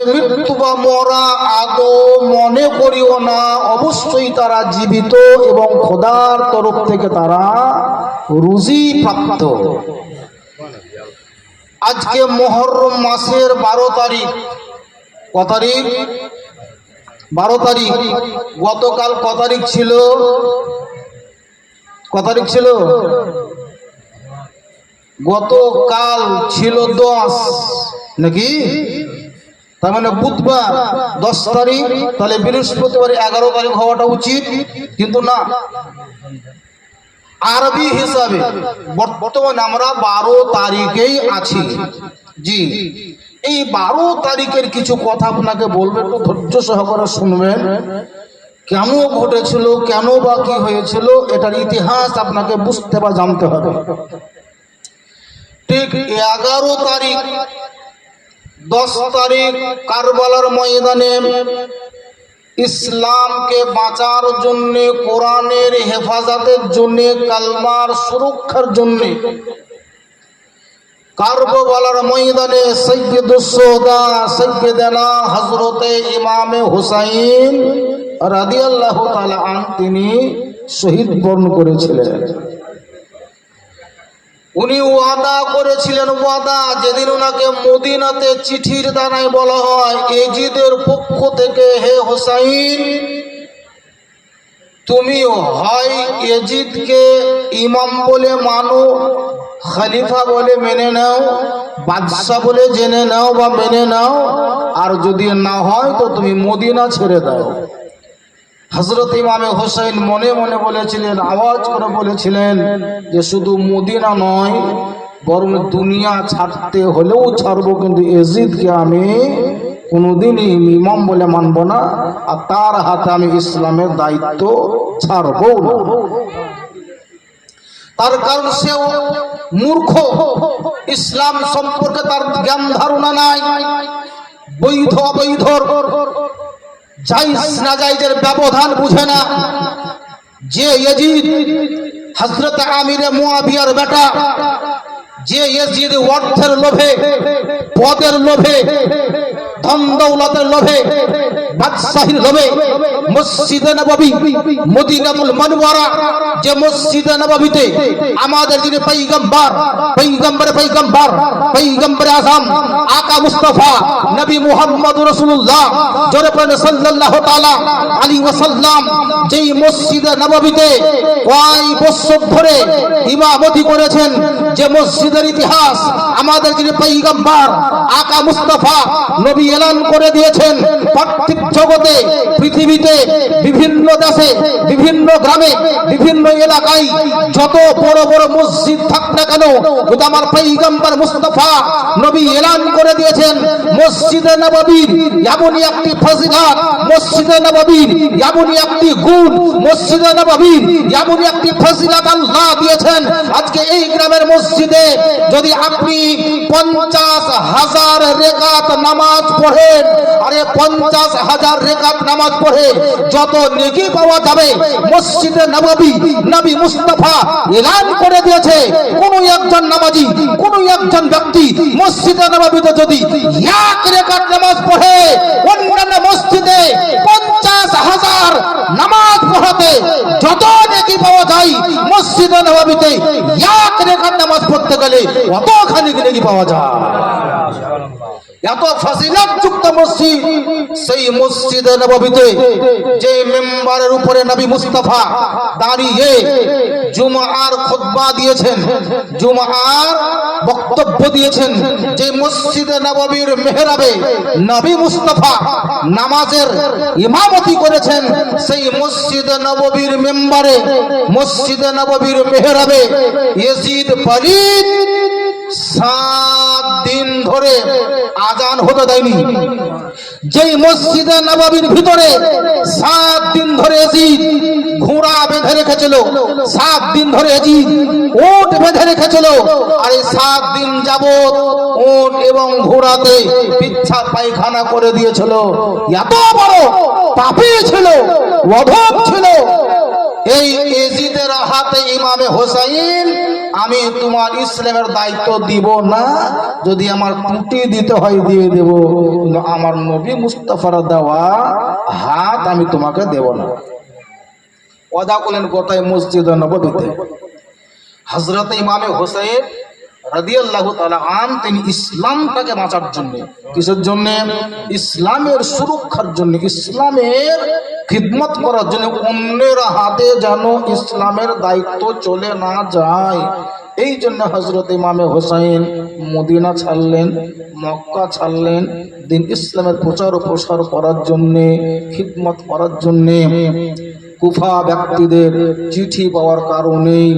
মৃত্যু বা মরা আদৌ মনে করিও না। অবশ্যই তারা জীবিত এবং খোদার তরফ থেকে তারা রুজি প্রাপ্ত। আজকে মহরম মাসের বারো তারিখ। ক তারিখ? বারো তারিখ। গতকাল ক তারিখ ছিল? ক তারিখ ছিল? গতকাল ছিল দশ। নাকি? তার মানে বুধবার দশ তারিখ, তাহলে বৃহস্পতিবার এগারো তারিখ হওয়াটা উচিত, কিন্তু না। আরবি হিসাবে বর্তমানে আমরা বারো তারিখেই আছি। জি। এই বারো তারিখের কিছু কথা আপনাকে বলব, একটু ধৈর্য সহকারে শুনবেন। কেন ঘটেছিল, কেন বা কি হয়েছিল, এটার ইতিহাস আপনাকে বুঝতে বা জানতে হবে। ঠিক এগারো তারিখ দশ তারিখ কারবালার ময়দানে ইসলামকে বাঁচার জন্য, কোরআনের হেফাজতের জন্য, কালমার সুরক্ষার জন্য কারবালার ময়দানে সৈয়দুসোদা সৈয়দানা হজরতে ইমামে হুসাইন রাদিয়াল্লাহু তাআলা আন তিনি শহীদ বরণ করেছিলেন। উনি ওয়াদা করেছিলেন, ওয়াদা, যেদিন ওনাকে মদিনাতে চিঠির দানায় বলা হয়, এজিদের পক্ষ থেকে, হে হোসাইন তুমি হয় এজিদকে ইমাম বলে মানো, খলিফা বলে মেনে নাও, বাদশাহ বলে জেনে নাও বা মেনে নাও, আর যদি না হয়, তো তুমি মদিনা ছেড়ে দাও। হজরত ইমামে হোসেন মনে মনে বলেছিলেন, আওয়াজ করে বলেছিলেন যে শুধু মদিনা নয়, বরং দুনিয়া ছাড়তে হলেও ছাড়বো, কিন্তু এজিদকে আমি কোনোদিনই ইমাম বলে মানব না, আর তার হাতে আমি ইসলামের দায়িত্ব ছাড়বো তার কারণ সেও মূর্খ। ইসলাম সম্পর্কে তার জ্ঞান ধারণা নাই। বৈধ অবৈধর জাইজ না জাইজের ব্যবধান বুঝে না। যে ইয়াজিদ হজরত আমিরে মুয়াবিয়ার বেটা, যে ইয়াজিদ অর্থের লোভে, পদের লোভে, ধন দৌলতের লোভে বাদশাহীর লোভে মসজিদে নববী, মদিনাতুল মনওয়ারা, যে মসজিদে নববীতে আমাদের যিনি পয়গম্বর পয়গম্বরে পয়গম্বর পয়গম্বরে আযম আকা মুস্তাফা, নবী মুহাম্মদ রাসূলুল্লাহ, জোরে পড়েন সাল্লাল্লাহু তাআলা আলাইহি ওয়াসাল্লাম, যেই মসজিদে নববীতে কয় বছর ধরে ইমামতি করেছেন, যে মসজিদের ইতিহাস আমাদের যিনি পয়গম্বর আকা মুস্তাফা, নবী এলান করে দিয়েছেন, পার্থিব জগতে, পৃথিবীতে, বিভিন্ন দেশে, বিভিন্ন গ্রামে, বিভিন্ন এলাকায় যত বড় বড় মসজিদ থাক না কেন আমার পৈগম্বর মুস্তফা নবী এলান করে দিয়েছেন, মসজিদে নববীর এমনই একটি ফজিলাত, মসজিদে নববীর এমনই একটি গুণ, মসজিদে নববীর এমনই একটি ফজিলাত আল্লাহ দিয়েছেন। আজকে এই গ্রামের মসজিদে যদি আপনি পঞ্চাশ হাজার রেখাত নামাজ পড়েন, আরে পঞ্চাশ হাজার রেখাত নামাজ পড়ে যত নেকি পাওয়া যাবে, মসজিদে নববী নবী মুস্তাফা এলান করে দিয়েছে। কোন একজন নামাজি, কোন একজন ব্যক্তি মসজিদে নববীতে যদি এক রেখাত নামাজ পড়ে, অন্যান্য মসজিদে পঞ্চাশ হাজার নামাজ পড়াতে যত নেকি পাওয়া যায়, মসজিদে নববীতে এক রেখাত নামাজ পড়তে গেলে পাওয়া যায়। এত ফজিলত যুক্ত মসজিদ, সেই মসজিদে যে মেম্বারের উপরে নবী দাঁড়িয়ে জুমার দিয়েছেন, জুমার বক্তব্য দিয়েছেন, যে মসজিদে নববীর মেহরাবে নবী মুস্তাফা নামাজের ইমামতি করেছেন, সেই মসজিদে নববীর মেম্বারে, মসজিদে নববীর মেহরাবে ইয়েজিদ ফরিদ সাত দিন ধরে আজান হতে দেয়নি। যেই মসজিদে নবাবির ভিতরে সাত দিন ধরে এজিদ ঘোড়া বেঁধে রেখেছিল, সাত দিন ধরে এজিদ ওট বেঁধে রেখেছিল, আর এই সাত দিন যাবত ওট এবং ঘোড়াতে পিচ্ছা পায়খানা করে দিয়েছিল। এত বড় পাপি ছিল, অধম ছিল। এই এজিদের হাতে ইমামে হোসাইন আমি তোমার ইসলামের দায়িত্ব দিব না। যদি আমার ত্রুটি দিতে হয় দিয়ে দেব। আমার নবী মুস্তফার দেওয়া হাত আমি তোমাকে দেব না। কদা করলেন গোটায় মসজিদ নবীতে হজরত ইমামে হোসেন রাদিয়াল্লাহু তাআলা আন, তিনি ইসলামটাকে বাঁচার জন্য। কিসের জন্য? ইসলামের সুরক্ষার জন্য, ইসলামের খিদমত করার জন্য অন্যের হাতে যেন ইসলামের দায়িত্ব চলে না যায়। এই জন্য হজরত ইমামে হোসাইন মদিনা ছাড়লেন, মক্কা ছাড়লেন, দিন ইসলামের প্রচার ও প্রসার করার জন্যে, খিদমত করার জন্যে। কুফা ব্যক্তিদের চিঠি পাওয়ার কারণেই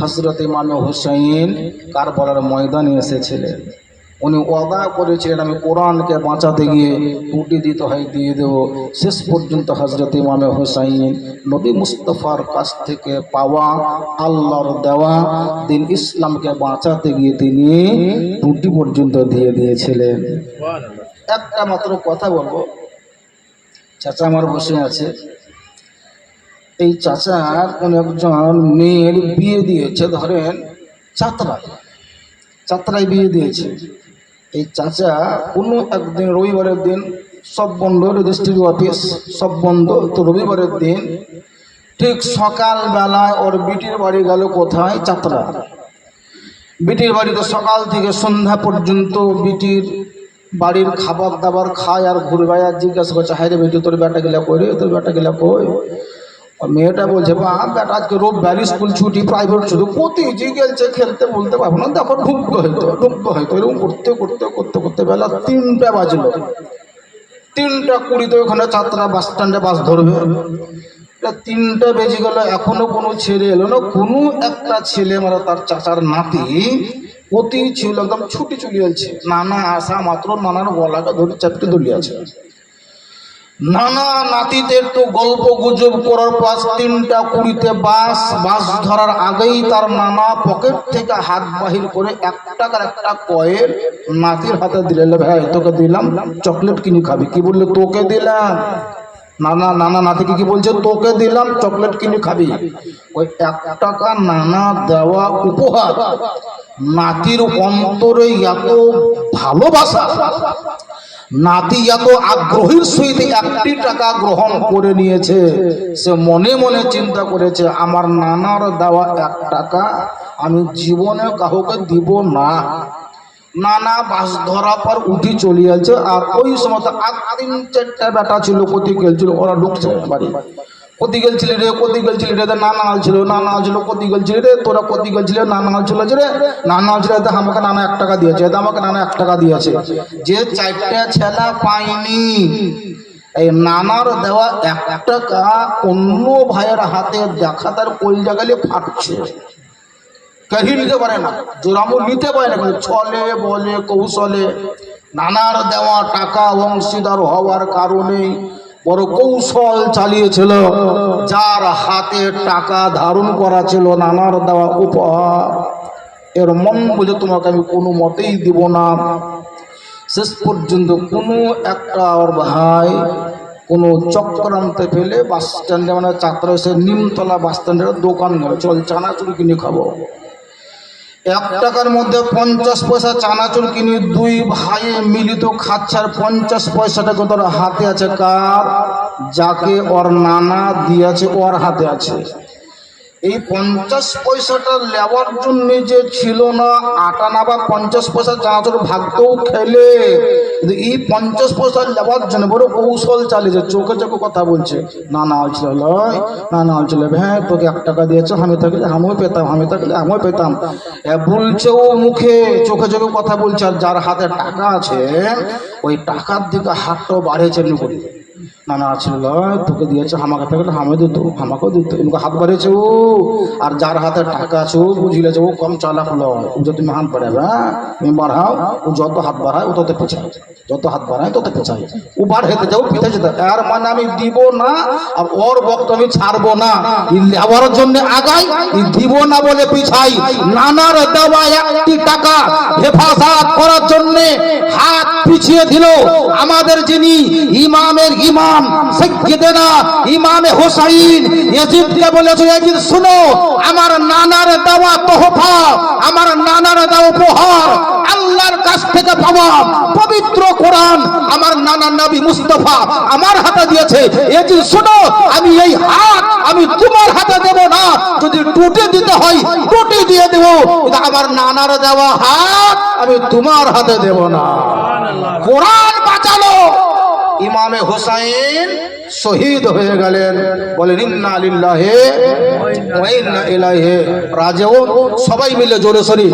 হজরত ইমামে হুসাইন কারবালার ময়দানে এসেছিলেন। উনি ওয়াদা করেছিলেন আমি কোরআনকে বাঁচাতে গিয়ে টুটি দিতে হয় দিয়ে দেব। শেষ পর্যন্ত হজরত ইমামে হুসাইন নবী মুস্তফার কাছ থেকে পাওয়া আল্লাহর দেওয়া দিন ইসলামকে বাঁচাতে গিয়ে তিনি টুটি পর্যন্ত দিয়ে দিয়েছিলেন। একটা মাত্র কথা বলব। চাচা আমার বসে আছে। এই চাচার কোন একজন মেয়ের বিয়ে দিয়েছে, ধরেন চাতরায়। চাতরায় বিয়ে দিয়েছে। এই চাচা কোনো একদিন রবিবারের দিন সব বন্ধ রেজিস্ট্রি অফিস সব বন্ধ, তো রবিবারের দিন ঠিক সকালবেলায় ওর বিটির বাড়ি গেল কোথায়? চাতরা বিটির বাড়িতে সকাল থেকে সন্ধ্যা পর্যন্ত বিটির বাড়ির খাবার দাবার খায় আর ঘুরবে আর জিজ্ঞাসা করছে, হায় রে বেটি, তোর বেটা গেলা কই রে? তোর বেটা গেলা কই? মেয়েটা বলছে বা বেটা, আজকে রোববার স্কুল ছুটি প্রাইভেট ছুটি প্রতি যে গেলছে খেলতে বলতে পারব না। দেখো ঢুকতে হয়তো ঢুকতে হয়তো, এরকম করতে করতে করতে করতে বেলা তিনটা বাজলো। তিনটা কুড়িতে ওখানে ছাত্রা বাস স্ট্যান্ডে বাস ধরবে। তিনটা বেজে গেল, এখনও কোনো ছেলে এলো না। কোনো একটা ছেলে মানে তার চাচার নাতি, অতি ছিল, একদম ছুটি চলে যাচ্ছে নানা আসা মাত্র নানার গলাটা ধরে চাপটে দলিয়ে আছে। নানা নাতিদের তো গল্প গুজব করার পর তিনটা কুড়িতে বাস বাস ধরার আগেই তার নানা পকেট থেকে হাত বাহির করে এক টাকার একটা কয়ের নাতির হাতে দিলে, "লে ভাই, তোকে দিলাম, চকলেট কিনে খাবি। কি বললে? তোকে দিলাম। নানা নানা নাতিকে কি বলছে? তোকে দিলাম, চকলেট কিনে খাবি। ওই এক টাকা নানা দেওয়া উপহার নাতির অন্তরে এত ভালোবাসা নাতি এত আগ্রহীর সহিত একটি টাকা গ্রহণ করে নিয়েছে, সে মনে মনে চিন্তা করেছে, আমার নানার দেওয়া এক টাকা আমি জীবনে কাউকে দিব না। নানা বাস ধরা পর উঠি চলে যাচ্ছে আর ওই সময় আর তিন চারটা বেটা ছিল কোথায় খেলছিল ওরা ঢুকছে বাড়ি। কতি গেলছিলি রে কতি গেলছিলি রে নানা ছিল নানা ছিল কতি গেলছিলি রে, তোরা কতি গেলছিলি নানা ছিল যে রে, নানা ছিল, তো আমাকে নানা এক টাকা দিয়েছে আমাকে নানা এক টাকা দিয়েছে। যে চারটা ছেলা পাইনি এই নানার দেওয়া এক টাকা অন্য ভাইয়ের হাতে দেখা তার কোল জাগালে ফাটছে। কেহি নিতে পারে না জোরামুর নিতে পারে না ছলে বলে, কৌশলে, নানার দেওয়া টাকা অংশীদার হওয়ার কারণে বড় কৌশল চালিয়েছিল, যার হাতে টাকা ধারণ করা ছিল নানার দেওয়া উপহার। এর মন বুঝে তোমাকে আমি কোনো মতেই দিব না। শেষ পর্যন্ত কোনো একটা ওর ভাই কোনো চক্রান্তে ফেলে বাস স্ট্যান্ডে মানে চাত্রা এসে নিমতলা বাস স্ট্যান্ডের দোকান ঘরে, চল চানাচুর কিনে খাব। এক টাকার মধ্যে পঞ্চাশ পয়সা চানাচুর কিনে, দুই ভাই মিলিত খাচ্ছার পঞ্চাশ পয়সাটা কত হাতে আছে। কার? যাকে ওর নানা দিয়েছে, ওর হাতে আছে। এই পঞ্চাশ পয়সাটা নেওয়ার জন্য যে ছিল না, আটা না বা পঞ্চাশ পয়সা চানাচুর ভাগতেও খেলে। কিন্তু এই পঞ্চাশ পয়সা নেওয়ার জন্য বড় কৌশল চালিয়েছে, চোখে চোখে কথা বলছে। না না হয়েছিল না না হয়েছিল হ্যাঁ তোকে এক টাকা দিয়েছে, আমি থাকলে আমিও পেতাম, আমি থাকলে আমিও পেতাম। বলছে ও মুখে, চোখে চোখে কথা বলছে, আর যার হাতে টাকা আছে, ওই টাকার দিকে হাতটাও বাড়িয়েছে না না ছিল লয়, তোকে দিয়েছে আমাকে থাকলে আমি দিত আমাকেও দিত। এমনি হাত বাড়িয়েছে ও আর যার হাতে টাকা আছে ও বুঝিলে যে ও কম চালাক লয় ও যদি হাত তুমি বাড়াও ও যত হাত বাড়ায় ও তত পেছায় যত হাত বাড়ায় তত পেছায় ও বার হেতে যাও পিঠে যেতে। এর মানে আমি দিব না আর ওর বক্ত আমি ছাড়বো না। নেওয়ার জন্য আগাই দিব না বলে পিছাই নানার দেওয়া একটি টাকা হেফাজত করার জন্য হাত পিছিয়ে দিল। আমাদের যিনি ইমামের ইমাম সৈয়দনা ইমামে হোসাইন ইয়াজিদকে বলেছে ইয়াজিদ শুনো আমার নানার দেওয়া তোহফা আমার নানার দেওয়া উপহার আল্লাহর কাছ থেকে পাওয়া পবিত্র কোরআন আমার নানা নবী মুস্তফা আমার হাতে দিয়েছে। ইয়াজিদ শুনো আমি এই হাত আমি তোমার হাতে দেব না। যদি টুটে দিতে হয় টুটে দিয়ে দেব। আমার নানার দেওয়া হাত আমি তোমার হাতে দেব না। কোরআন বাঁচালো। ইমামে হোসাইন শহীদ হয়ে গেলেন। বলেন, ইন্না আলিল্লাহে ইন্না ইলাইহি রাজিউন। সবাই মিলে জোরে সরি